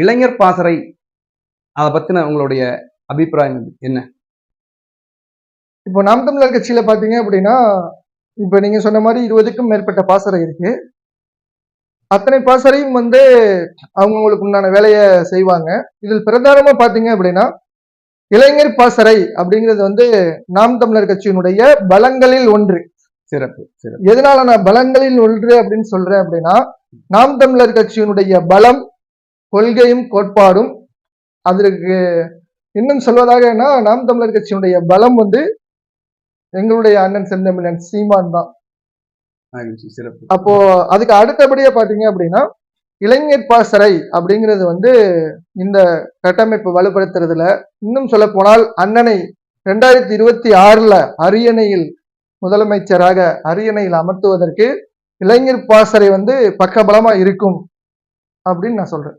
இளைஞர் பாசறை அதை பத்தின உங்களுடைய அபிப்பிராயம் என்ன? இப்போ நாம் தமிழர் கட்சியில பாத்தீங்க அப்படின்னா இப்போ நீங்க சொன்ன மாதிரி இருபதுக்கும் மேற்பட்ட பாசறை இருக்கு. அத்தனை பாசறையும் வந்து அவங்கவுங்களுக்கு உண்டான வேலையை செய்வாங்க. இதில் பிரதானமா பாத்தீங்க அப்படின்னா இளைஞர் பாசறை அப்படிங்கிறது வந்து நாம் தமிழர் கட்சியினுடைய பலங்களில் ஒன்று. சிறப்பு சிறப்பு. எதனால நான் பலங்களில் ஒன்று அப்படின்னு சொல்றேன் அப்படின்னா நாம் தமிழர் கட்சியினுடைய பலம் கொள்கையும் கோட்பாடும் அதற்கு இன்னும் சொல்வதாகனா நாம் தமிழர் கட்சியினுடைய பலம் வந்து எங்களுடைய அண்ணன் செந்தமிழன் சீமான் தான். அப்போ அதுக்கு அடுத்தபடியா பாத்தீங்க அப்படின்னா இளைஞர் பாசறை அப்படிங்கிறது வந்து இந்த கட்டமைப்பு வலுப்படுத்துறதுல இன்னும் சொல்ல போனால் அண்ணனை ரெண்டாயிரத்தி இருபத்தி ஆறுல அரியணையில் முதலமைச்சராக அரியணையில் அமர்த்துவதற்கு இளைஞர் பாசறை வந்து பக்கபலமா இருக்கும் அப்படின்னு நான் சொல்றேன்.